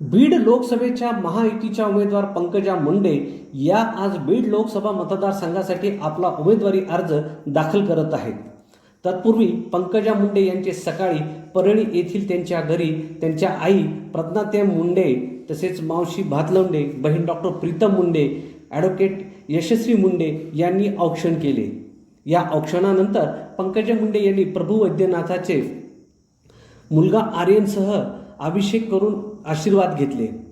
बीड लोकसभेच्या महायुतीच्या उमेदवार पंकजा मुंडे या आज बीड लोकसभा मतदारसंघासाठी आपला उमेदवारी अर्ज दाखल करत आहेत. तत्पूर्वी पंकजा मुंडे यांचे सकाळी परळी येथील त्यांच्या घरी त्यांच्या आई प्रज्ञात्या मुंडे तसेच मावशी भातलवंडे बहीण डॉक्टर प्रीतम मुंडे ॲडव्होकेट यशस्वी मुंडे यांनी औक्षण केले. या औक्षणानंतर पंकजा मुंडे यांनी प्रभू वैद्यनाथाचे मुलगा आर्यनसह अभिषेक करून आशीर्वाद घेतले.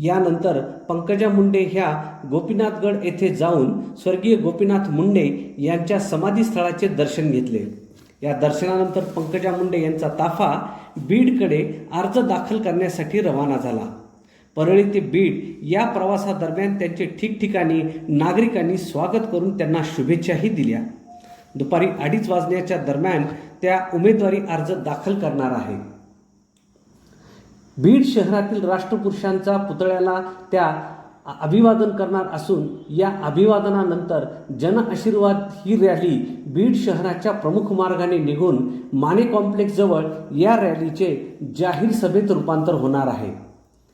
यानंतर पंकजा मुंडे ह्या गोपीनाथगड येथे जाऊन स्वर्गीय गोपीनाथ मुंडे यांच्या समाधीस्थळाचे दर्शन घेतले. या दर्शनानंतर पंकजा मुंडे यांचा ताफा बीडकडे अर्ज दाखल करण्यासाठी रवाना झाला. परळी ते बीड या प्रवासादरम्यान त्यांचे ठिकठिकाणी नागरिकांनी स्वागत करून त्यांना शुभेच्छाही दिल्या. दुपारी अडीच वाजण्याच्या दरम्यान त्या उमेदवारी अर्ज दाखल करणार आहे. बीड शहरातील राष्ट्रपुरुषांचा पुतळ्याला त्या अभिवादन करणार असून या अभिवादनानंतर जन आशीर्वाद ही रॅली बीड शहराच्या प्रमुख मार्गाने निघून माने कॉम्प्लेक्सजवळ या रॅलीचे जाहीर सभेत रूपांतर होणार आहे.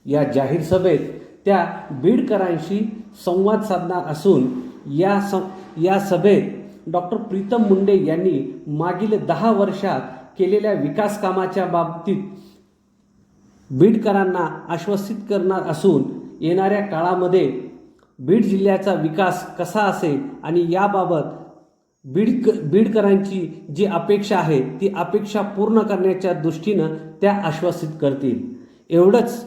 या जाहीर सभेत त्या बीडकरांशी संवाद साधणार असून या स या सभेत डॉक्टर प्रीतम मुंडे यांनी मागील दहा वर्षात केलेल्या विकास कामाच्या बाबतीत बीडकरांना आश्वसित करणार असून येणाऱ्या काळामध्ये बीड जिल्ह्याचा विकास कसा असेल आणि याबाबत बीड बीडकरांची जी अपेक्षा आहे ती अपेक्षा पूर्ण करण्याच्या दृष्टीनं त्या आश्वासित करतील. एवढंच